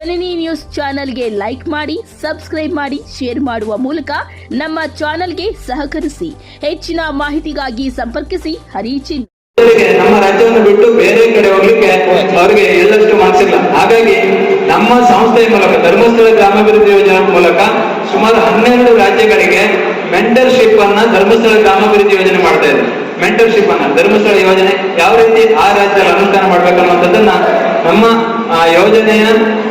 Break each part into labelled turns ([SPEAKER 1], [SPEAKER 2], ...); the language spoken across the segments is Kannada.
[SPEAKER 1] ಜನನಿ ನ್ಯೂಸ್ ಚಾನೆಲ್ಗೆ ಲೈಕ್ ಮಾಡಿ ಸಬ್ಸ್ಕ್ರೈಬ್ ಮಾಡಿ ಶೇರ್ ಮಾಡುವ ಮೂಲಕ ನಮ್ಮ ಚಾನೆಲ್ಗೆ ಸಹಕರಿಸಿ. ಹೆಚ್ಚಿನ ಮಾಹಿತಿಗಾಗಿ ಸಂಪರ್ಕಿಸಿ. ಹರಿಚಿನ್
[SPEAKER 2] ನಮ್ಮ ರಾಜ್ಯವನ್ನು ಬಿಟ್ಟು ಬೇರೆ ಕಡೆ ಹೋಗ್ಲಿಕ್ಕೆ ಅವರಿಗೆ ಎಲ್ಲಷ್ಟು ಮನಸ್ಸಿಲ್ಲ. ಹಾಗಾಗಿ ನಮ್ಮ ಸಂಸ್ಥೆಯ ಮೂಲಕ, ಧರ್ಮಸ್ಥಳ ಗ್ರಾಮಾಭಿವೃದ್ಧಿ ಯೋಜನೆ ಮೂಲಕ ಸುಮಾರು ಹನ್ನೆರಡು ರಾಜ್ಯಗಳಿಗೆ ಮೆಂಟರ್ಶಿಪ್ ಅನ್ನ ಧರ್ಮಸ್ಥಳ ಗ್ರಾಮಾಭಿವೃದ್ಧಿ ಯೋಜನೆ ಮಾಡ್ತಾ ಇದೆ ಮೆಂಟರ್ಶಿಪ್ ಅನ್ನ, ಧರ್ಮಸ್ಥಳ ಯೋಜನೆ ಯಾವ ರೀತಿ ಆ ರಾಜ್ಯದಲ್ಲಿ ಅನುಷ್ಠಾನ ಮಾಡ್ಬೇಕನ್ನುವಂಥದ್ದನ್ನ ನಮ್ಮ ಆ, ಯೋಜನೆಯ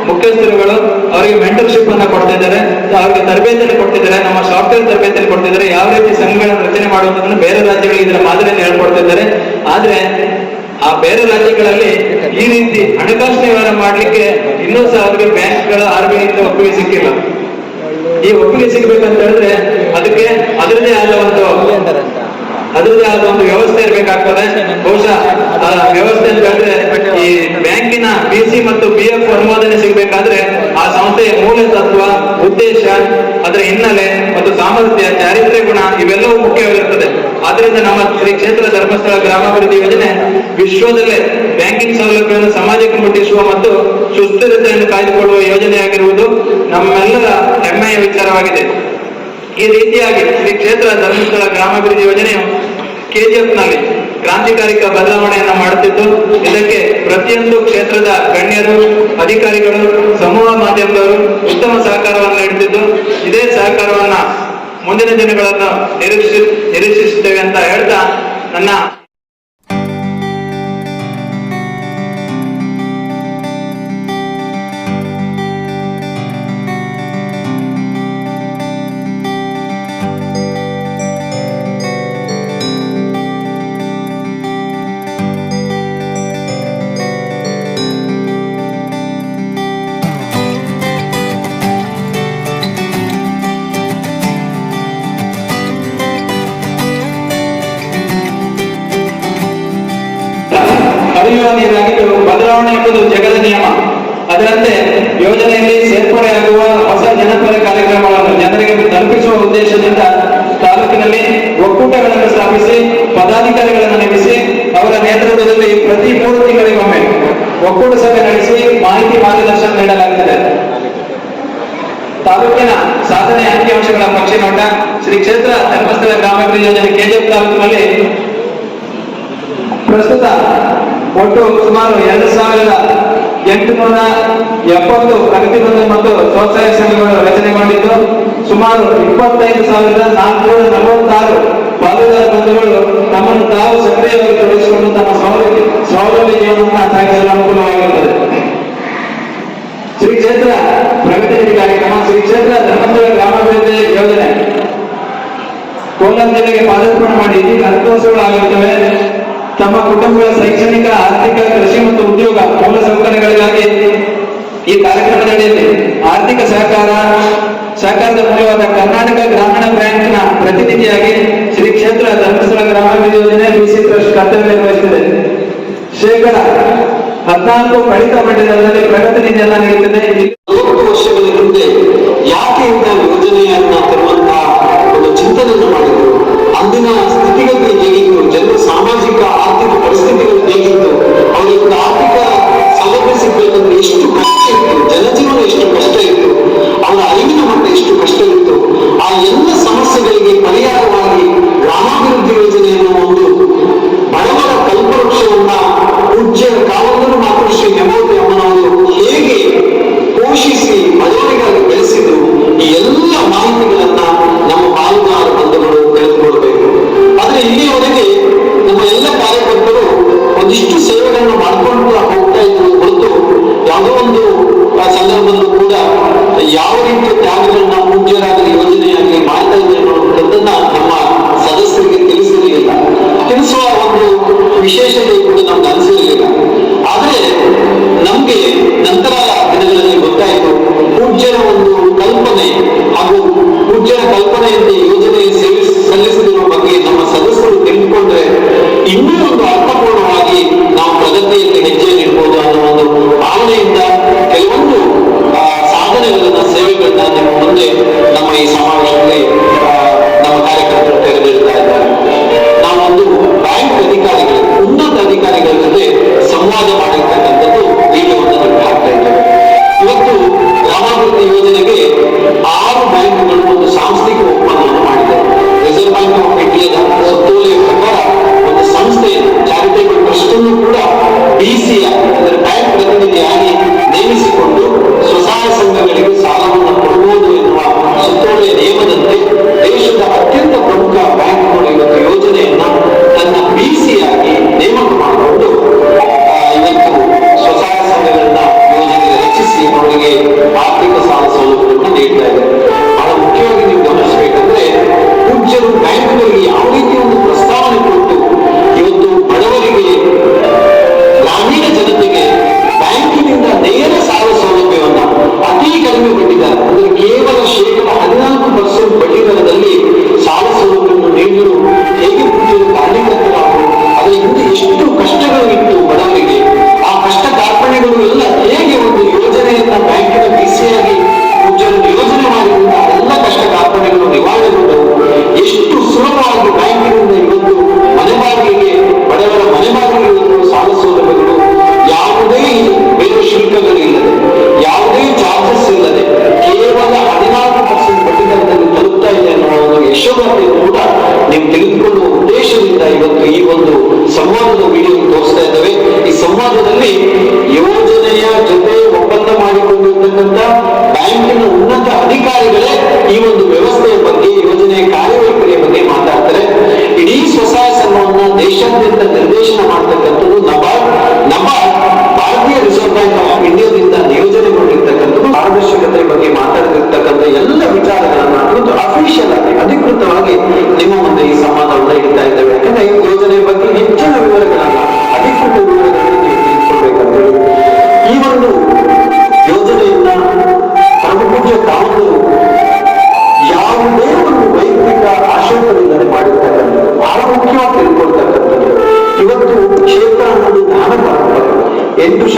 [SPEAKER 2] ಮುಖ್ಯಸ್ಥರುಗಳು ಅವರಿಗೆ ಮೆಂಟರ್ಶಿಪ್ ಅನ್ನ ಕೊಡ್ತಾ ಇದ್ದಾರೆ. ಅವರಿಗೆ ತರಬೇತಿಯನ್ನು ಕೊಡ್ತಿದ್ದಾರೆ ನಮ್ಮ ಸಾಫ್ಟ್ವೇರ್ ತರಬೇತಿಯನ್ನು ಕೊಡ್ತಿದ್ದಾರೆ ಯಾವ ರೀತಿ ಸಂಘಗಳನ್ನು ರಚನೆ ಮಾಡುವುದನ್ನು ಬೇರೆ ರಾಜ್ಯಗಳಿಗೆ ಇದರ ಮಾದರಿಯನ್ನು ಹೇಳ್ಕೊಡ್ತಾ ಇದ್ದಾರೆ. ಆದ್ರೆ ಆ ಬೇರೆ ರಾಜ್ಯಗಳಲ್ಲಿ ಈ ರೀತಿ ಹಣಕಾಸು ವ್ಯವಹಾರ ಮಾಡ್ಲಿಕ್ಕೆ ಇನ್ನೂ ಸಹ ಅವರಿಗೆ ಬ್ಯಾಂಕ್ಗಳ ಆರ್ ಬಿ ಐ ಒಪ್ಪಿಗೆ ಸಿಕ್ಕಿಲ್ಲ. ಈ ಒಪ್ಪಿಗೆ ಸಿಗ್ಬೇಕಂತ ಹೇಳಿದ್ರೆ ಅದಕ್ಕೆ ಅದರದೇ ಆದ ಒಂದು ಅದರದೇ ಆದ ಒಂದು ವ್ಯವಸ್ಥೆ ಇರಬೇಕಾಗ್ತದೆ. ಬಹುಶಃ ವ್ಯವಸ್ಥೆ ಹೇಳಿದ್ರೆ ಈ ಬ್ಯಾಂಕಿನ ಬಿಸಿ ಮತ್ತು ಪಿ ಎಫ್ ಅನುಮೋದನೆ ಸಿಗ್ಬೇಕಾದ್ರೆ ಆ ಸಂಸ್ಥೆಯ ಮೂಲ ತತ್ವ, ಉದ್ದೇಶ, ಅದರ ಹಿನ್ನೆಲೆ ಮತ್ತು ಸಾಮರ್ಥ್ಯ, ಚಾರಿತ್ರ್ಯ ಗುಣ ಇವೆಲ್ಲವೂ ಮುಖ್ಯವಾಗಿರುತ್ತದೆ. ಆದ್ರಿಂದ ನಮ್ಮ ಶ್ರೀ ಕ್ಷೇತ್ರ ಧರ್ಮಸ್ಥಳ ಗ್ರಾಮಾಭಿವೃದ್ಧಿ ಯೋಜನೆ ವಿಶ್ವದಲ್ಲೇ ಬ್ಯಾಂಕಿಂಗ್ ಸೌಲಭ್ಯವನ್ನು ಸಮಾಜಕ್ಕೆ ಮುಟ್ಟಿಸುವ ಮತ್ತು ಸುಸ್ಥಿರತೆಯನ್ನು ಕಾಯ್ದುಕೊಳ್ಳುವ ಯೋಜನೆಯಾಗಿರುವುದು ನಮ್ಮೆಲ್ಲರ ಹೆಮ್ಮೆಯ ವಿಚಾರವಾಗಿದೆ. ಈ ರೀತಿಯಾಗಿ ಶ್ರೀ ಕ್ಷೇತ್ರ ಧರ್ಮಸ್ಥಳ ಗ್ರಾಮಾಭಿವೃದ್ಧಿ ಯೋಜನೆಯು ಕೆಜಿಎಫ್ನಲ್ಲಿ ಕ್ರಾಂತಿಕಾರಿಕ ಬದಲಾವಣೆಯನ್ನ ಮಾಡುತ್ತಿದ್ದು, ಇದಕ್ಕೆ ಪ್ರತಿಯೊಂದು ಕ್ಷೇತ್ರದ ಗಣ್ಯರು, ಅಧಿಕಾರಿಗಳು, ಸಮೂಹ ಮಾಧ್ಯಮದವರು ಉತ್ತಮ ಸಹಕಾರವನ್ನು ನೀಡುತ್ತಿದ್ದು, ಇದೇ ಸಹಕಾರವನ್ನ ಮುಂದಿನ ದಿನಗಳನ್ನು ನಿರೀಕ್ಷಿ, ನಿರೀಕ್ಷಿಸುತ್ತೇವೆ ಅಂತ ಹೇಳ್ತಾ ನನ್ನ ನೀರಾಗಿದ್ದು ಬದಲಾವಣೆ ಎಂಬುದು ಜಗದ ನಿಯಮ. ಅದರಂತೆ ಯೋಜನೆಯಲ್ಲಿ ಸೇರ್ಪಡೆಯಾಗುವ ಹೊಸ ಜನಪರ ಕಾರ್ಯಕ್ರಮಗಳನ್ನು ಜನರಿಗೆ ತಲುಪಿಸುವ ಉದ್ದೇಶದಿಂದ ತಾಲೂಕಿನಲ್ಲಿ ಒಕ್ಕೂಟಗಳನ್ನು ಸ್ಥಾಪಿಸಿ, ಪದಾಧಿಕಾರಿಗಳನ್ನು ನೇಮಿಸಿ, ಅವರ ನೇತೃತ್ವದಲ್ಲಿ ಪ್ರತಿ ಮೂರು ತಿಂಗಳಿಗೊಮ್ಮೆ ಒಕ್ಕೂಟ ಸಭೆ ನಡೆಸಿ ಮಾಹಿತಿ ಮಾರ್ಗದರ್ಶನ ನೀಡಲಾಗುತ್ತದೆ. ತಾಲೂಕಿನ ಸಾಧನೆ ಅಂಕಿಅಂಶಗಳ ಪಕ್ಷಿ ನೋಟ ಶ್ರೀ ಕ್ಷೇತ್ರ ಧರ್ಮಸ್ಥಳ ಗ್ರಾಮಾಭಿವೃದ್ಧಿ ಯೋಜನೆ ಕೆಜಿಎಫ್ ತಾಲೂಕಿನಲ್ಲಿ ಪ್ರಸ್ತುತ ಒಟ್ಟು ಸುಮಾರು ಎರಡು ಸಾವಿರದ ಎಂಟುನೂರ ಎಪ್ಪತ್ತು ಪ್ರಗತಿ ಮತ್ತು ಸ್ವಸಹಾಯ ಸಂಘಗಳು ಮಾಡಿದ್ದು ಸುಮಾರು ಇಪ್ಪತ್ತೈದು ಸಾವಿರದ ನಾಲ್ಕುನೂರ ನಲವತ್ತಾರು ಪಾಲುದಾರ ಬಂಧುಗಳು ತಮ್ಮನ್ನು ತಾವು ಸಕ್ರಿಯವಾಗಿ ತೊಡಗಿಸಿಕೊಂಡು ತಮ್ಮ ಸ್ವಾವಲಂಬಿ ಸ್ವಾವಲಂಬಿ ಜೀವನವನ್ನು ಸಾಗಿಸಲು ಅನುಕೂಲವಾಗಿರುತ್ತದೆ ಶ್ರೀ ಕ್ಷೇತ್ರ ಪ್ರಗತಿ ಕಾರ್ಯಕ್ರಮ ಶ್ರೀ ಕ್ಷೇತ್ರ ಧರ್ಮಸ್ಥಳ ಗ್ರಾಮಾಭಿವೃದ್ಧಿ ಯೋಜನೆ. ಕೋಲಾರ ಜಿಲ್ಲೆಗೆ ಪಾದಾರ್ಪಣೆ ಮಾಡಿ, ಇದೀಗ ಆಗಿರುತ್ತವೆ ತಮ್ಮ ಕುಟುಂಬಗಳ ಶೈಕ್ಷಣಿಕ, ಆರ್ಥಿಕ, ಕೃಷಿ ಮತ್ತು ಉದ್ಯೋಗ, ಮೂಲ ಸೌಕರ್ಯಗಳಿಗಾಗಿ ಈ ಕಾರ್ಯಕ್ರಮದ ಆರ್ಥಿಕ ಸಹಕಾರ, ಸಹಕಾರದ ಮೂಲವಾದ ಕರ್ನಾಟಕ ಗ್ರಾಮೀಣ ಬ್ಯಾಂಕ್ನ ಪ್ರತಿನಿಧಿಯಾಗಿ ಶ್ರೀ ಕ್ಷೇತ್ರ ಧರ್ಮಸ್ಥಳ ಗ್ರಾಮಾಭಿವೃದ್ಧಿ ಯೋಜನೆ ಬಿಸಿ ಟ್ರಸ್ಟ್ ಕರ್ತವ್ಯ ನಿರ್ವಹಿಸಿದೆ ಶೇಕಡ ಹದಿನಾಲ್ಕು ಕಡಿತ ಮಟ್ಟದಲ್ಲಿ ಪ್ರಗತಿ ನಿಧಿಯನ್ನ ನೀಡುತ್ತದೆ.
[SPEAKER 3] ವರ್ಷಗಳ ಹಿಂದೆ ಯಾಕೆ ಇಂತಹ ಯೋಜನೆಯನ್ನ ತರುವಂತಹ ಒಂದು ಚಿಂತನೆಯನ್ನು ವಿಶೇಷತೆ ಕೂಡ ನಮ್ಗೆ ಅನಿಸಿರಲಿಲ್ಲ ಆದರೆ ನಮ್ಗೆ ನಂತರ ದಿನಗಳಲ್ಲಿ ಗೊತ್ತಾಯಿತು ಪೂಜ್ಯರ ಒಂದು ಕಲ್ಪನೆ ಹಾಗೂ ಪೂಜ್ಯರ ಕಲ್ಪನೆಯಂತೆ ಯೋಜನೆ ಸೇವೆ ಸಲ್ಲಿಸುವ ಬಗ್ಗೆ ನಮ್ಮ ಸದಸ್ಯರು ತಿಳಿದುಕೊಂಡ್ರೆ ಇನ್ನೂ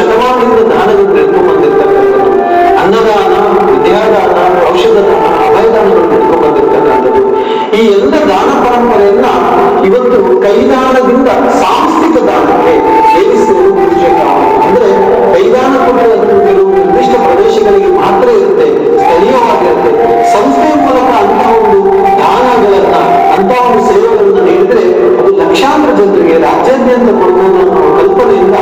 [SPEAKER 3] ಶತಮಾನದಿಂದ ದಾನದಿಂದ ನೆಡ್ಕೊಂಡು ಬಂದಿರ್ತಕ್ಕಂಥದ್ದು ಅನ್ನದಾನ, ವಿದ್ಯಾದಾನ ಔಷಧ ದಾನ ಅಭಯದಾನಗಳು ನೆಡ್ಕೊಂಡು ಬಂದಿರ್ತಕ್ಕಂಥದ್ದು ಈ ಎಲ್ಲ ದಾನ ಪರಂಪರೆಯನ್ನ ಇವತ್ತು ಕೈದಾನದಿಂದ ಸಾಂಸ್ಥಿಕ ದಾನಕ್ಕೆ ಸೇರಿಸುವುದು ಪೂಜೆ ಅಂದ್ರೆ ಕೈದಾನ ಕೂಡ ಕೆಲವು ನಿರ್ದಿಷ್ಟ ಪ್ರದೇಶಗಳಿಗೆ ಮಾತ್ರ ಇರುತ್ತೆ ಸ್ಥಳೀಯವಾಗಿರುತ್ತೆ ಸಂಸ್ಥೆ ಮೂಲಕ ಅಂತಹ ಒಂದು ದಾನಗಳನ್ನ, ಅಂತಹ ಒಂದು ಸೇವೆಗಳನ್ನ ನೀಡಿದ್ರೆ ಅದು ಲಕ್ಷಾಂತರ ಜನರಿಗೆ ರಾಜ್ಯಾದ್ಯಂತ ಕೊಡಬಹುದು ಅನ್ನೋ ಕಲ್ಪನೆಯಿಂದ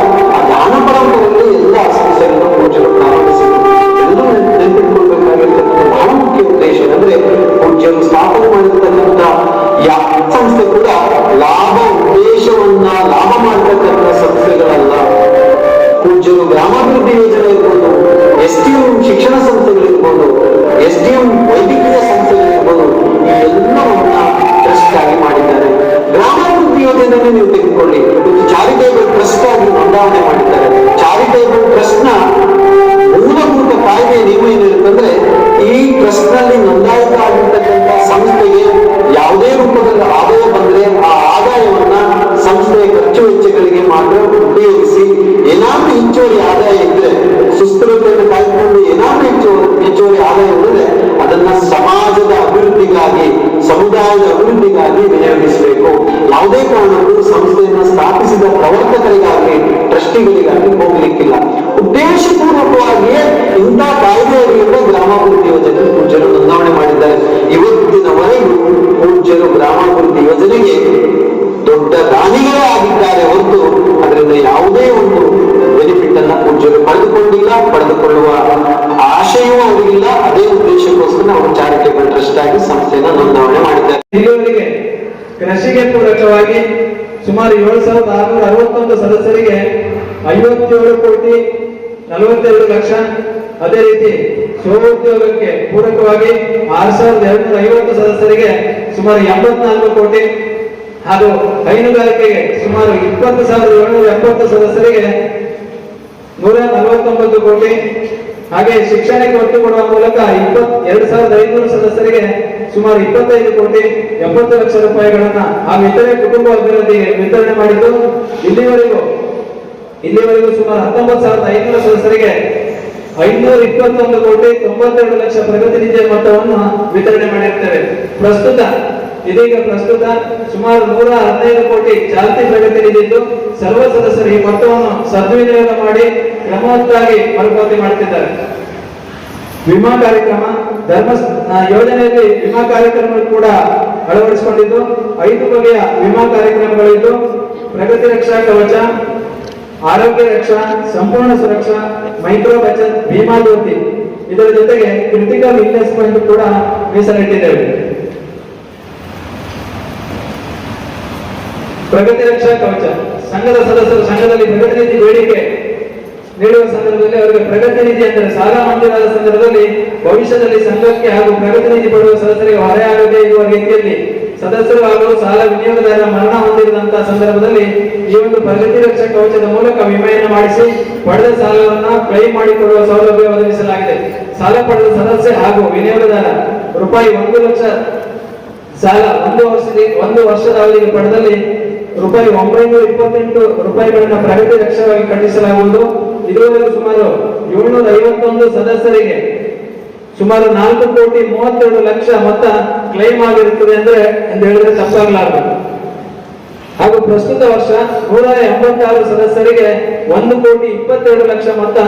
[SPEAKER 2] ಪೂರಕವಾಗಿ ಸುಮಾರು ಏಳು ಸಾವಿರದ ಆರುನೂರ ಅರವತ್ತೊಂದು ಸದಸ್ಯರಿಗೆ ಐವತ್ತೇಳು ಕೋಟಿ ನಲವತ್ತೆರಡು ಲಕ್ಷ. ಅದೇ ರೀತಿ ಸ್ವಉದ್ಯೋಗಕ್ಕೆ ಪೂರಕವಾಗಿ ಆರು ಸಾವಿರದ ಎರಡ್ನೂರ ಐವತ್ತು ಸದಸ್ಯರಿಗೆ ಸುಮಾರು ಎಂಬತ್ನಾಲ್ಕು ಕೋಟಿ ಹಾಗೂ ಹೈನುಗಾರಿಕೆಗೆ ಸುಮಾರು ಇಪ್ಪತ್ತು ಸಾವಿರದ ಏಳ್ನೂರ ಎಪ್ಪತ್ತು ಸದಸ್ಯರಿಗೆ ನೂರ ನಲವತ್ತೊಂಬತ್ತು ಕೋಟಿ. ಹಾಗೆ ಶಿಕ್ಷಣಕ್ಕೆ ಒತ್ತು ಕೊಡುವ ಮೂಲಕ ಇಪ್ಪತ್ ಎರಡು ಸಾವಿರದ ಐನೂರು ಸದಸ್ಯರಿಗೆ ಸುಮಾರು ಇಪ್ಪತ್ತೈದು ಕೋಟಿ ಎಪ್ಪತ್ತು ಲಕ್ಷ ರೂಪಾಯಿಗಳನ್ನ ಆ ವಿತರಣೆ ಕುಟುಂಬ ಅಭಿವೃದ್ಧಿಗೆ ವಿತರಣೆ ಮಾಡಿದ್ದು ಇಲ್ಲಿವರೆಗೂ ಇಲ್ಲಿವರೆಗೂ ಸುಮಾರು ಹತ್ತೊಂಬತ್ತು ಸಾವಿರದ ಐನೂರು ಸದಸ್ಯರಿಗೆ ಐನೂರ ಇಪ್ಪತ್ತೊಂದು ಕೋಟಿ, ತೊಂಬತ್ತೆರಡು ಲಕ್ಷ ಪ್ರಗತಿ ನಿಧಿಯ ಮೊತ್ತವನ್ನು ವಿತರಣೆ ಮಾಡಿರ್ತೇವೆ. ಪ್ರಸ್ತುತ, ಇದೀಗ ಪ್ರಸ್ತುತ ಸುಮಾರು ನೂರ ಹದಿನೈದು ಕೋಟಿ ಚಾಲ್ತಿ ಪ್ರಗತಿ ನಿಧಿದ್ದು ಸರ್ವ ಸದಸ್ಯರು ಈ ಮೊತ್ತವನ್ನು ಸದ್ವಿನಿಯೋಗ ಮಾಡಿ ಕ್ರಮವತ್ತಾಗಿ ಮರುಪಾವತಿ ಮಾಡುತ್ತಿದ್ದಾರೆ ವಿಮಾ ಕಾರ್ಯಕ್ರಮ ಧರ್ಮ ಯೋಜನೆಯಲ್ಲಿ ವಿಮಾ ಕಾರ್ಯಕ್ರಮಗಳು ಕೂಡ ಅಳವಡಿಸಿಕೊಂಡಿದ್ದು. ಐದು ಬಗೆಯ ವಿಮಾ ಕಾರ್ಯಕ್ರಮಗಳಿದ್ದು, ಪ್ರಗತಿ ರಕ್ಷಾ ಕವಚ, ಆರೋಗ್ಯ ರಕ್ಷಾ, ಸಂಪೂರ್ಣ ಸುರಕ್ಷಾ, ಮೈಕ್ರೋ ಬಚತ್ ಭೀಮಾ ಜ್ಯೋತಿ. ಇದರ ಜೊತೆಗೆ ಕ್ರಿಟಿಕಲ್ ಇಲ್ನೆಸ್ ಪಾಯಿಂಟ್ ಕೂಡ ಮೀಸಲಿಟ್ಟಿದ್ದೇವೆ. ಪ್ರಗತಿ ರಕ್ಷಾ ಕವಚ. ಸಂಘದ ಸದಸ್ಯರು, ಸಂಘದಲ್ಲಿ ಪ್ರಗತಿ ಬೇಡಿಕೆ ನೀಡುವ ಸಂದರ್ಭದಲ್ಲಿ ಅವರಿಗೆ ಪ್ರಗತಿ ನಿಧಿ ಅಂದರೆ ಸಾಲ ಮಂಜೂರಾದ ಸಂದರ್ಭದಲ್ಲಿ ಭವಿಷ್ಯದಲ್ಲಿ ಸಂಘಕ್ಕೆ ಹಾಗೂ ಪ್ರಗತಿ ನಿಧಿ ಪಡೆಯುವ ಸದಸ್ಯರಿಗೆ ಹೊರೆಯಾಗದೇ ಇರುವ ರೀತಿಯಲ್ಲಿ ಸದಸ್ಯರು ಹಾಗೂ ಸಾಲ ವಿನಿಯೋಗದಾರರ ಮರಣ ಹೊಂದಿರುವಂತಹ ಸಂದರ್ಭದಲ್ಲಿ ಈ ಒಂದು ಪ್ರಗತಿ ರಕ್ಷಾ ಕವಚದ ಮೂಲಕ ವಿಮೆಯನ್ನು ಮಾಡಿಸಿ ಪಡೆದ ಸಾಲವನ್ನು ಕ್ಲೈಮ್ ಮಾಡಿಕೊಳ್ಳುವ ಸೌಲಭ್ಯ ಒದಗಿಸಲಾಗಿದೆ. ಸಾಲ ಪಡೆದ ಸದಸ್ಯ ಹಾಗೂ ವಿನಿಯೋಗದಾರ ರೂಪಾಯಿ ಒಂದು ಲಕ್ಷ ಸಾಲ ಒಂದು ವರ್ಷದ ಒಂದು ವರ್ಷದ ಅವಧಿಗೆ ಪಡೆದಲ್ಲಿ ರೂಪಾಯಿ ಒಂಬೈನೂರ ಇಪ್ಪತ್ತೆಂಟು ರೂಪಾಯಿಗಳನ್ನು ಪ್ರಗತಿ ರಕ್ಷವಾಗಿ ಖಂಡಿಸಲಾಗುವುದು. ಇದುವರೆಗೂ ಸುಮಾರು ಏಳ್ನೂರ ಐವತ್ತೊಂದು ಸದಸ್ಯರಿಗೆ ಸುಮಾರು ನಾಲ್ಕು ಕೋಟಿ ಮೂವತ್ತೆರಡು ಲಕ್ಷ ಮೊತ್ತ ಕ್ಲೈಮ್ ಆಗಿರುತ್ತದೆ ಅಂದ್ರೆ ಎಂದು ಹೇಳಿದ್ರೆ ತಪ್ಪಾಗಲಾರದು. ಹಾಗೂ ಪ್ರಸ್ತುತ ವರ್ಷ ನೂರ ಎಂಬತ್ತಾರು ಸದಸ್ಯರಿಗೆ ಒಂದು ಕೋಟಿ ಇಪ್ಪತ್ತೆರಡು ಲಕ್ಷ ಮೊತ್ತ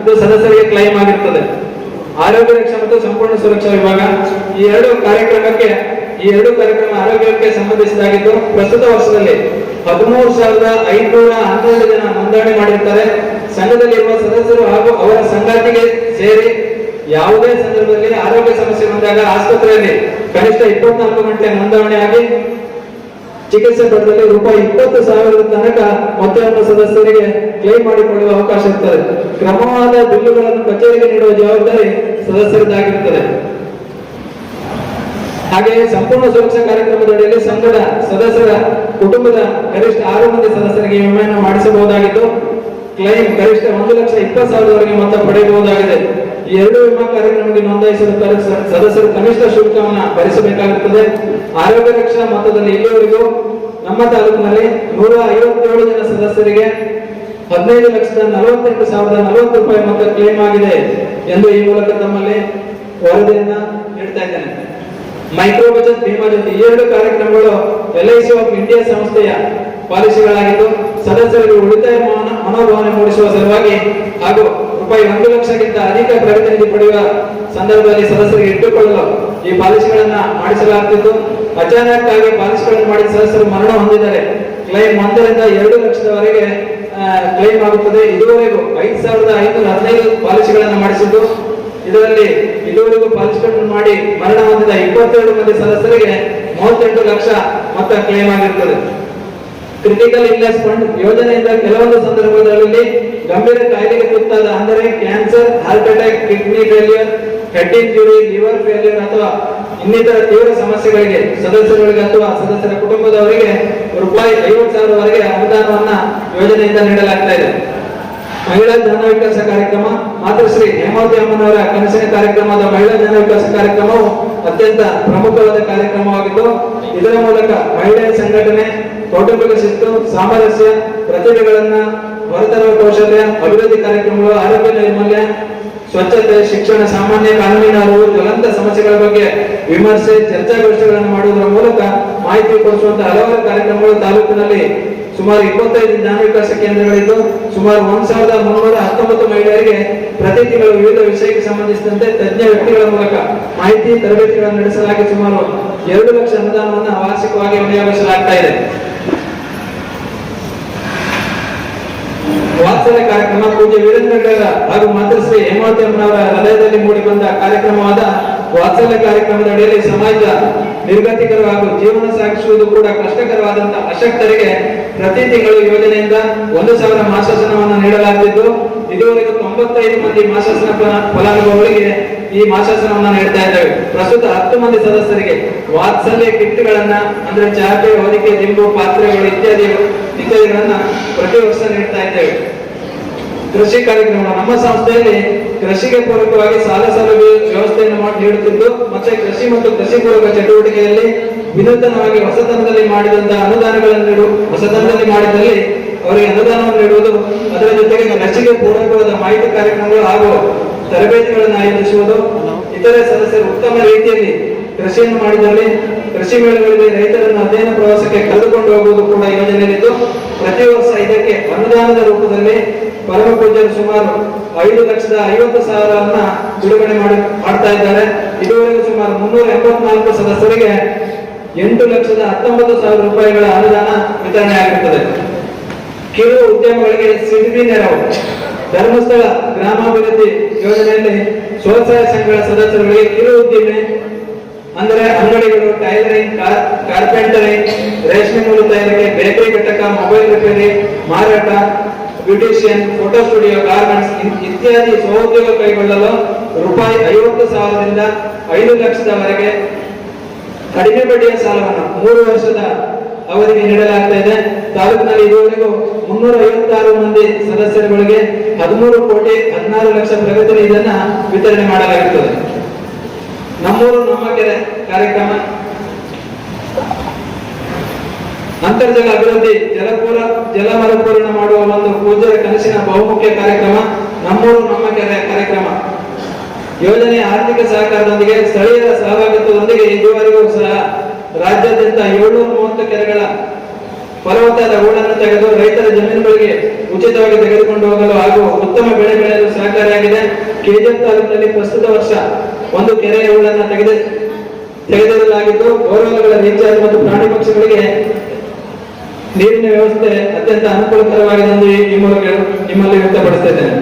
[SPEAKER 2] ಇದು ಸದಸ್ಯರಿಗೆ ಕ್ಲೈಮ್ ಆಗಿರ್ತದೆ. ಆರೋಗ್ಯ ರಕ್ಷಾ ಮತ್ತು ಸಂಪೂರ್ಣ ಸುರಕ್ಷಾ ವಿಭಾಗ ಈ ಎರಡು ಕಾರ್ಯಕ್ರಮಕ್ಕೆ, ಈ ಎರಡು ಕಾರ್ಯಕ್ರಮ ಆರೋಗ್ಯಕ್ಕೆ ಸಂಬಂಧಿಸಿದಾಗಿದ್ದು ಪ್ರಸ್ತುತ ವರ್ಷದಲ್ಲಿ ಹದಿಮೂರು ಸಾವಿರದ ಐನೂರ ಹನ್ನೆರಡು ಜನ ನೋಂದಣಿ ಮಾಡಿರ್ತಾರೆ. ಸಂಘದಲ್ಲಿರುವ ಸದಸ್ಯರು ಹಾಗೂ ಅವರ ಸಂಗಾತಿಗೆ ಸೇರಿ ಯಾವುದೇ ಸಂದರ್ಭದಲ್ಲಿ ಆರೋಗ್ಯ ಸಮಸ್ಯೆ ಬಂದಾಗ ಆಸ್ಪತ್ರೆಯಲ್ಲಿ ಕನಿಷ್ಠ ಇಪ್ಪತ್ನಾಲ್ಕು ಗಂಟೆ ನೋಂದಣಿ ಆಗಿ ಚಿಕಿತ್ಸೆ ಪಡೆದಲ್ಲಿ ರೂಪಾಯಿ ಇಪ್ಪತ್ತು ಸಾವಿರದ ತನಕ ಮೊತ್ತವನ್ನು ಸದಸ್ಯರಿಗೆ ಕ್ಲೈಮ್ ಮಾಡಿಕೊಳ್ಳುವ ಅವಕಾಶ ಇರ್ತದೆ. ಕ್ರಮವಾದ ಬಿಲ್ಲುಗಳನ್ನು ಕಚೇರಿಗೆ ನೀಡುವ ಜವಾಬ್ದಾರಿ ಸದಸ್ಯರದ್ದಾಗಿರುತ್ತದೆ ಹಾಗೆಯೇ ಸಂಪೂರ್ಣ ಸುರಕ್ಷಾ ಕಾರ್ಯಕ್ರಮದ ಅಡಿಯಲ್ಲಿ ಸಂಘದ ಸದಸ್ಯರ ಕುಟುಂಬದ ಗರಿಷ್ಠ ಆರು ಮಂದಿ ಸದಸ್ಯರಿಗೆ ವಿಮೆಯನ್ನು ಮಾಡಿಸಬಹುದಾಗಿದ್ದು ಕ್ಲೈಮ್ ಗರಿಷ್ಠ ಒಂದು ಲಕ್ಷ ಇಪ್ಪತ್ತು ಸಾವಿರದವರೆಗೆ ಮೊತ್ತ ಪಡೆಯಬಹುದಾಗಿದೆ. ಈ ಎರಡು ವಿಮಾ ಕಾರ್ಯಕ್ರಮಕ್ಕೆ ನೋಂದಾಯಿಸಲು ಸದಸ್ಯರು ಕನಿಷ್ಠ ಶುಲ್ಕವನ್ನು ಭರಿಸಬೇಕಾಗುತ್ತದೆ. ಆರೋಗ್ಯ ರಕ್ಷಣಾ ಮೊತ್ತದಲ್ಲಿ ಇಲ್ಲಿವರೆಗೂ ನಮ್ಮ ತಾಲೂಕಿನಲ್ಲಿ ನೂರ ಐವತ್ತೇಳು ಜನ ಸದಸ್ಯರಿಗೆ ಹದಿನೈದು ಲಕ್ಷದ ನಲವತ್ತೆಂಟು ಸಾವಿರದ ನಲವತ್ತು ರೂಪಾಯಿ ಮೊತ್ತ ಕ್ಲೇಮ್ ಆಗಿದೆ ಎಂದು ಈ ಮೂಲಕ ತಮ್ಮಲ್ಲಿ ವರದಿಯನ್ನ ನೀಡ್ತಾ ಇದ್ದೇನೆ. ಮೈಕ್ರೋ ಬಚತ್ ಭೀಮಾ ಜೊತೆ ಈ ಎರಡು ಕಾರ್ಯಕ್ರಮಗಳು L I C of India ಸಂಸ್ಥೆಯ ಪಾಲಿಸಿಗಳಾಗಿದ್ದು ಸದಸ್ಯರಿಗೆ ಉಳಿತಾಯ ಮನೋ- ಮನೋಭಾವನೆ ಮೂಡಿಸುವ ಸಲುವಾಗಿ ಹಾಗೂ ರೂಪಾಯಿ ಒಂದು ಲಕ್ಷಕ್ಕಿಂತ ಅಧಿಕ ಪ್ರತಿನಿಧಿ ಪಡೆಯುವ ಸಂದರ್ಭದಲ್ಲಿ ಸದಸ್ಯರಿಗೆ ಇಟ್ಟುಕೊಳ್ಳಲು ಈ ಪಾಲಿಸಿಗಳನ್ನ ಮಾಡಿಸಲಾಗುತ್ತಿದ್ದು ಅಚಾನಕ್ಕಾಗಿ ಪಾಲಿಸಿಗಳನ್ನು ಮಾಡಿದ ಸದಸ್ಯರು ಮರಣ ಹೊಂದಿದ್ದಾರೆ. ಕ್ಲೈಮ್ ಒಂದರಿಂದ ಎರಡು ಲಕ್ಷದವರೆಗೆ ಕ್ಲೈಮ್ ಆಗುತ್ತದೆ. ಇದುವರೆಗೂ ಐದು ಸಾವಿರದ ಐನೂರ ಹದಿನೈದು ಪಾಲಿಸಿಗಳನ್ನು ಮಾಡಿಸಿದ್ದು. ಇದರಲ್ಲಿ ಇದುವರೆಗೂ ಪಾಲಿಸಿಗಳನ್ನು ಮಾಡಿ ಮರಣ ಹೊಂದಿದ ಇಪ್ಪತ್ತೆರಡು ಮಂದಿ ಸದಸ್ಯರಿಗೆ ಮೂವತ್ತೆಂಟು ಲಕ್ಷ ಮೊತ್ತ ಕ್ಲೈಮ್ ಆಗಿರುತ್ತದೆ ಕ್ರಿಟಿಕಲ್ ಇಲ್ನೆಸ್ ಫಂಡ್ ಯೋಜನೆಯಿಂದ ಕೆಲವೊಂದು ಸಂದರ್ಭಗಳಲ್ಲಿ ಗಂಭೀರ ಕಾಯಿಲೆಗೆ ತುತ್ತಾದ, ಅಂದರೆ cancer heart attack kidney failure head injury liver failure ಅಥವಾ ಇನ್ನಿತರ ತೀವ್ರ ಸಮಸ್ಯೆಗಳಿಗೆ ಸದಸ್ಯರುಗಳಿಗೆ ಅಥವಾ ಸದಸ್ಯರ ಕುಟುಂಬದವರಿಗೆ ರೂಪಾಯಿ ಐವತ್ತು ಸಾವಿರವರೆಗೆ ಅನುದಾನವನ್ನ ಯೋಜನೆಯಿಂದ ನೀಡಲಾಗ್ತಾ ಇದೆ. ಮಹಿಳಾ ಜನ ವಿಕಾಸ ಕಾರ್ಯಕ್ರಮ ಮಾತೃಶ್ರೀ ಹೇಮಾವತಿ ಅಮ್ಮನವರ ಕನಸಿನ ಕಾರ್ಯಕ್ರಮದ ಮಹಿಳಾ ಜನ ವಿಕಾಸ ಕಾರ್ಯಕ್ರಮವು ಅತ್ಯಂತ ಪ್ರಮುಖವಾದ ಕಾರ್ಯಕ್ರಮವಾಗಿದ್ದು, ಇದರ ಮೂಲಕ ಮಹಿಳೆಯ ಸಂಘಟನೆ ಕೌಟುಂಬಿಕ ಶಿಸ್ತು, ಸಾಮರಸ್ಯ, ಪ್ರತಿಭೆಗಳನ್ನ ಹೊರತರುವ ಕೌಶಲ್ಯ ಅಭಿವೃದ್ಧಿ ಕಾರ್ಯಕ್ರಮಗಳು, ಆರೋಗ್ಯ ನೈರ್ಮಲ್ಯ, ಸ್ವಚ್ಛತೆ, ಶಿಕ್ಷಣ, ಸಾಮಾನ್ಯ ಕಾನೂನಿನ ಅರಿವು, ಜ್ವಲಂತ ಸಮಸ್ಯೆಗಳ ಬಗ್ಗೆ ವಿಮರ್ಶೆ, ಚರ್ಚಾಗೋಷ್ಠಿಗಳನ್ನು ಮಾಡುವುದರ ಮೂಲಕ ಮಾಹಿತಿ ಕೊಡಿಸುವಂತಹ ಹಲವಾರು ಕಾರ್ಯಕ್ರಮಗಳು ತಾಲೂಕಿನಲ್ಲಿ ಸುಮಾರು ಇಪ್ಪತ್ತೈದು ಜ್ಞಾನ ವಿಕಾಸ ಕೇಂದ್ರಗಳಿದ್ದು, ಸುಮಾರು ಒಂದ್ ಸಾವಿರದ ಮುನ್ನೂರ ಹತ್ತೊಂಬತ್ತು ಮಹಿಳೆಯರಿಗೆ ಪ್ರತಿ ತಿಂಗಳು ವಿವಿಧ ವಿಷಯಕ್ಕೆ ಸಂಬಂಧಿಸಿದಂತೆ ತಜ್ಞ ವ್ಯಕ್ತಿಗಳ ಮೂಲಕ ಮಾಹಿತಿ ತರಬೇತಿಗಳನ್ನು ನಡೆಸಲಾಗಿ ಸುಮಾರು ಎರಡು ಲಕ್ಷ ಅನುದಾನವನ್ನು ವಾರ್ಷಿಕವಾಗಿ ವಿನಿಯೋಗಿಸಲಾಗ್ತಾ ಇದೆ. ವಾತ್ಸಲ್ಯ ಕಾರ್ಯಕ್ರಮ ಪೂಜ್ಯ ವೀರೇಂದ್ರ ಹೆಗ್ಗಡ ಹಾಗೂ ಮಾತೃಶ್ರೀ ಹೇಮಾವತಿ ಅಮ್ಮನವರ ಹೃದಯದಲ್ಲಿ ಮೂಡಿಬಂದ ಕಾರ್ಯಕ್ರಮವಾದ ವಾತ್ಸಲ್ಯ ಕಾರ್ಯಕ್ರಮದ ಅಡಿಯಲ್ಲಿ ಸಮಾಜ ನಿರ್ಗತಿಕರು ಹಾಗೂ ಜೀವನ ಸಾಗಿಸುವುದು ಕೂಡ ಕಷ್ಟಕರವಾದಂತಹ ಅಶಕ್ತರಿಗೆ ಪ್ರತಿ ತಿಂಗಳು ಯೋಜನೆಯಿಂದ ಒಂದು ಸಾವಿರ ಮಾಸಾಸನವನ್ನು ನೀಡಲಾಗುತ್ತಿದ್ದು ಇದುವರೆಗೂ ತೊಂಬತ್ತೈದು ಮಂದಿ ಮಾಸಾಸನ ಫಲ- ಫಲಾನುಭವಿಗಳಿಗೆ ಈ ಮಾಸಾಸನವನ್ನು ನೀಡ್ತಾ ಇದ್ದೇವೆ. ಪ್ರಸ್ತುತ ಹತ್ತು ಮಂದಿ ಸದಸ್ಯರಿಗೆ ವಾತ್ಸಲ್ಯ ಕಿಟ್ಗಳನ್ನ, ಅಂದ್ರೆ ಚಾಪೆ, ಹೊದಿಕೆ, ದಿಂಬು, ಪಾತ್ರೆಗಳು ಇತ್ಯಾದಿ ಇತ್ಯಾದಿಗಳನ್ನ ಪ್ರತಿ ವರ್ಷ ನೀಡ್ತಾ ಇದ್ದೇವೆ. ಕೃಷಿ ಕಾರ್ಯಕ್ರಮ ನಮ್ಮ ಸಂಸ್ಥೆಯಲ್ಲಿ ಕೃಷಿಗೆ ಪೂರಕವಾಗಿ ಸಾಲ ಸೌಲಭ್ಯ ವ್ಯವಸ್ಥೆಯನ್ನು ಮಾಡಿ ನೀಡುತ್ತಿದ್ದು, ಮತ್ತೆ ಕೃಷಿ ಮತ್ತು ಕೃಷಿ ಪೂರಕ ಚಟುವಟಿಕೆಯಲ್ಲಿ ವಿನೂತನವಾಗಿ ಹೊಸತನದಲ್ಲಿ ಮಾಡಿದಂತಹ ಅನುದಾನಗಳನ್ನು ನೀಡು, ಹೊಸತನದಲ್ಲಿ ಮಾಡಿದಲ್ಲಿ ಅವರಿಗೆ ಅನುದಾನವನ್ನು ನೀಡುವುದು, ಅದರ ಜೊತೆಗೆ ಕೃಷಿಗೆ ಪೂರಕವಾದ ಮಾಹಿತಿ ಕಾರ್ಯಕ್ರಮಗಳು ಹಾಗೂ ತರಬೇತಿಗಳನ್ನು ಆಯೋಜಿಸುವುದು, ಇತರೆ ಸದಸ್ಯರು ಉತ್ತಮ ರೀತಿಯಲ್ಲಿ ಕೃಷಿಯನ್ನು ಮಾಡಿದಲ್ಲಿ ಕೃಷಿ ಮೇಳಗಳಲ್ಲಿ ರೈತರನ್ನು ಅಧ್ಯಯನ ಪ್ರವಾಸಕ್ಕೆ ಕರೆದುಕೊಂಡು ಹೋಗುವುದು ಕೂಡ ಯೋಜನೆಯಲ್ಲಿದ್ದು, ಪ್ರತಿ ವರ್ಷ ಇದಕ್ಕೆ ಅನುದಾನದ ರೂಪದಲ್ಲಿ ಪರಮ ಪೂಜ್ಯರು ಸುಮಾರು ಐದು ಲಕ್ಷದ ಐವತ್ತು ಸಾವಿರವನ್ನ ಬಿಡುಗಡೆ ಮಾಡಿ, ಮಾಡ್ತಾ ಇದ್ದಾರೆ. ಇದುವರೆಗೂ ಸುಮಾರು ಮುನ್ನೂರ ಎಂಬತ್ನಾಲ್ಕು ಸದಸ್ಯರಿಗೆ ಎಂಟು ಲಕ್ಷದ ಹತ್ತೊಂಬತ್ತು ಸಾವಿರ ರೂಪಾಯಿಗಳ ಅನುದಾನ ವಿತರಣೆ ಆಗಿರುತ್ತದೆ. ಕಿರು ಉದ್ಯಮಗಳಿಗೆ ಸಿಡಿಬಿ ನೆರವು. ಧರ್ಮಸ್ಥಳ ಗ್ರಾಮಾಭಿವೃದ್ಧಿ ಯೋಜನೆಯಲ್ಲಿ ಸ್ವಸಹಾಯ ಸಂಘಗಳ ಸದಸ್ಯರುಗಳಿಗೆ ಕಿರು ಉದ್ದಿಮೆ, ಅಂದರೆ ಅಂಗಡಿಗಳು, ಟೈಲರಿಂಗ್ ಕಾರ್ಪೆಂಟರಿಂಗ್ ರೇಷ್ಮೆ ಮೂಲ ತಯಾರಿಕೆ, ಬೇಕರಿ ಘಟಕ, ಮೊಬೈಲ್ ರಿಪೇರಿ, ಮಾರಾಟ ಬ್ಯೂಟಿಷಿಯನ್ ಫೋಟೋ ಸ್ಟುಡಿಯೋ ಗಾರ್ಮೆಂಟ್ಸ್ ಇತ್ಯಾದಿ ಸ್ವಉದ್ಯೋಗ ಕೈಗೊಳ್ಳಲು ರೂಪಾಯಿ ಐವತ್ತು ಸಾವಿರದಿಂದ ಐದು ಲಕ್ಷದವರೆಗೆ ಕಡಿಮೆ ಬಡ್ಡಿಯ ಸಾಲವನ್ನು ಮೂರು ವರ್ಷದ ಅವಧಿಗೆ ನೀಡಲಾಗ್ತಾ ಇದೆ. ತಾಲೂಕಿನಲ್ಲಿ ಇದುವರೆಗೂ ಮುನ್ನೂರ ಐವತ್ತಾರು ಮಂದಿ ಸದಸ್ಯರುಗಳಿಗೆ ಹದಿಮೂರು ಕೋಟಿ ಹದಿನಾರು ಲಕ್ಷ ಪ್ರಗತಿ ಇದನ್ನ ವಿತರಣೆ ಮಾಡಲಾಗುತ್ತದೆ ನಮ್ಮೂರು ನಮ್ಮ ಕೆರೆ ಕಾರ್ಯಕ್ರಮ ಅಂತರ್ಜಲ ಅಭಿವೃದ್ಧಿ ಜಲಪೂರ ಜಲ ಮರುಪೂರಣ ಮಾಡುವ ಒಂದು ಪೂಜ್ಯರ ಕನಸಿನ ಬಹುಮುಖ್ಯ ಕಾರ್ಯಕ್ರಮ, ನಮ್ಮೂರು ನಮ್ಮ ಕೆರೆ ಕಾರ್ಯಕ್ರಮ. ಯೋಜನೆ ಆರ್ಥಿಕ ಸಹಕಾರದೊಂದಿಗೆ ಸ್ಥಳೀಯರ ಸಹಭಾಗಿತ್ವದೊಂದಿಗೆ ಇದುವರೆಗೂ ಸಹ ರಾಜ್ಯಾದ್ಯಂತ ಏಳ್ನೂರ ಮೂವತ್ತು ಕೆರೆಗಳ ಫಲವತ್ತಾದ ಹೂಳನ್ನು ತೆಗೆದು ರೈತರ ಜಮೀನುಗಳಿಗೆ ಉಚಿತವಾಗಿ ತೆಗೆದುಕೊಂಡು ಹೋಗಲು ಹಾಗೂ ಉತ್ತಮ ಬೆಳೆ ಬೆಳೆಯಲು ಸಹಕಾರಿಯಾಗಿದೆ. ಕೆಜಿಎಫ್ ತಾಲೂಕಿನಲ್ಲಿ ಪ್ರಸ್ತುತ ವರ್ಷ ಒಂದು ಕೆರೆಯ ಹೂಳನ್ನು ತೆಗೆದು ತೆಗೆದಿಡಲಾಗಿದ್ದು ಗೌರವಗಳ ರೀಚಾರ್ಜ್ ಮತ್ತು ಪ್ರಾಣಿ ಪಕ್ಷಿಗಳಿಗೆ ನೀರಿನ ವ್ಯವಸ್ಥೆ ಅತ್ಯಂತ ಅನುಕೂಲಕರವಾಗಿದೆ ಎಂದು ಈ ನಿಮ್ಮಲ್ಲಿ ವ್ಯಕ್ತಪಡಿಸ್ತಾ ಇದ್ದೇನೆ.